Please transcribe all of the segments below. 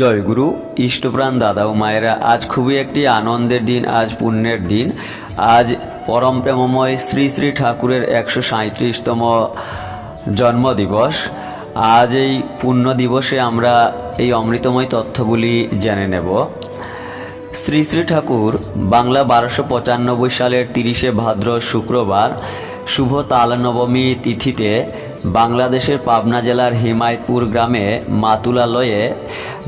জয়গুরু ইষ্টপ্রাণ দাদা ও মায়েরা, আজ খুবই একটি আনন্দের দিন, আজ পুণ্যের দিন। আজ পরম প্রেমময় শ্রী শ্রী ঠাকুরের একশো সাঁত্রিশতম জন্মদিবস। আজ এই পুণ্য দিবসে আমরা এই অমৃতময় তথ্যগুলি জেনে নেব। শ্রী শ্রী ঠাকুর, বাংলা বারোশো পঁচানব্বই সালের তিরিশে ভাদ্র শুক্রবার, শুভ তাল নবমী তিথিতে বাংলাদেশের পাবনা জেলার হিমায়তপুর গ্রামে মাতুলালয়ে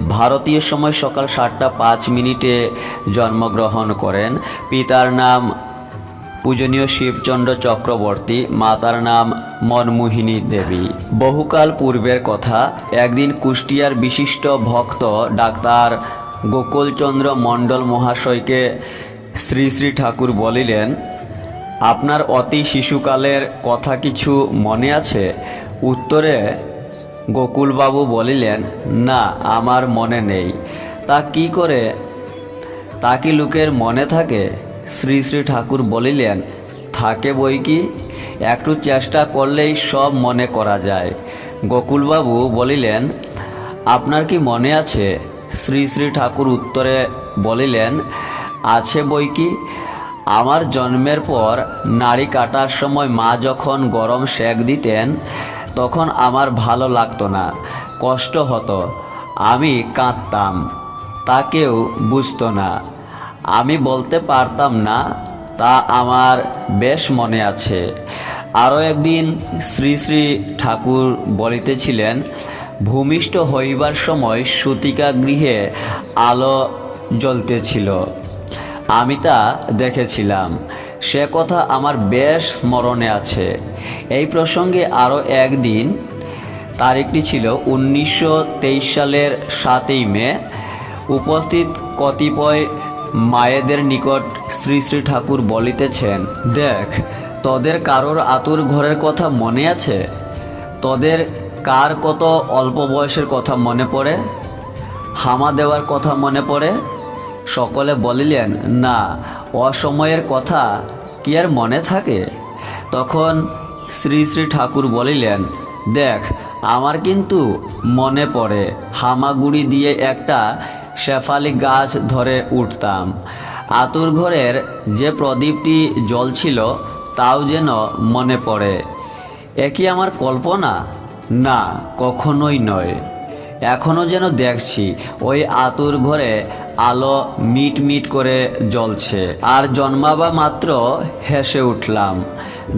ভারতীয় সময় সকাল সাতটা পাঁচ মিনিটে জন্মগ্রহণ করেন। পিতার নাম পূজনীয় শিবচন্দ্র চক্রবর্তী, মাতার নাম মনমোহিনী দেবী। বহুকাল পূর্বের কথা, একদিন কুষ্টিয়ার বিশিষ্ট ভক্ত ডাক্তার গোকুলচন্দ্র মণ্ডল মহাশয়কে শ্রী শ্রী ঠাকুর বলিলেন আপনার অতি শিশুকালের কথা কিছু মনে আছে? উত্তরে, গোকুলবাবু বলিলেন, না, আমার মনে নেই। তা কি করে? তা কি লোকের মনে থাকে? শ্রী শ্রী ঠাকুর বলিলেন, থাকে বই কি? একটু চেষ্টা করলেই সব মনে করা যায়। গোকুলবাবু বলিলেন, আপনার কি মনে আছে? শ্রী শ্রী ঠাকুর উত্তরে বলিলেন, আছে বই কি? আমার জন্মের পর নাড়ি কাটার সময় মা যখন গরম সেক দিতেন, তখন আমার ভালো লাগতো না, কষ্ট হতো। আমি কাঁদতাম, তা কেউ বুঝতো না। আমি বলতে পারতাম না, তা আমার বেশ মনে আছে। আরও একদিন শ্রী শ্রী ঠাকুর বলিতেছিলেন, ভূমিষ্ঠ হইবার সময় সুতিকা গৃহে আলো জ্বলতেছিল। আমি তা দেখেছিলাম। সে কথা আমার বেশ স্মরণে আছে। এই প্রসঙ্গে আরও একদিন, তারিখটি ছিল উনিশশো তেইশ সালের সাতই মে, উপস্থিত কতিপয় মায়েদের নিকট শ্রী শ্রী ঠাকুর বলিতেছেন, দেখ, তোদের কারোর আতুর ঘরের কথা মনে আছে? তোদের কার কত অল্প বয়সের কথা মনে পড়ে? হামা দেওয়ার কথা মনে পড়ে? সকলে বলিলেন, না, অসময়ের কথা কি আর মনে থাকে? তখন শ্রী শ্রী ঠাকুর বলিলেন, দেখ, আমার কিন্তু মনে পড়ে, হামাগুড়ি দিয়ে একটা শেফালি গাছ ধরে উঠতাম। আতুর ঘরের যে প্রদীপটি জ্বলছিল, তাও যেন মনে পড়ে। এ কি আমার কল্পনা? না, কখনোই নয়। এখনও যেন দেখছি, ওই আতুর ঘরে আলো মিট মিট করে জ্বলছে। আর জন্মাবা মাত্র হেসে উঠলাম।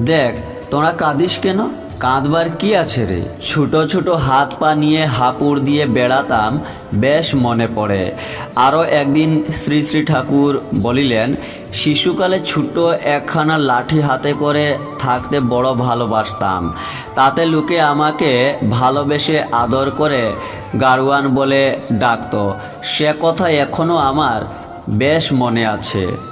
দেখ তোরা কাঁদিস কেন? কাঁদবার কি আছে রে? ছোট ছোট হাত পা নিয়ে হাপুড় দিয়ে বেড়াতাম, বেশ মনে পড়ে। আরও একদিন শ্রী শ্রী ঠাকুর বলিলেন, শিশুকালে ছোট্ট একখানা লাঠি হাতে করে থাকতে বড় ভালোবাসতাম। তাতে লোকে আমাকে ভালোবেসে আদর করে গাড়োয়ান বলে ডাকতো। সে কথা এখনও আমার বেশ মনে আছে।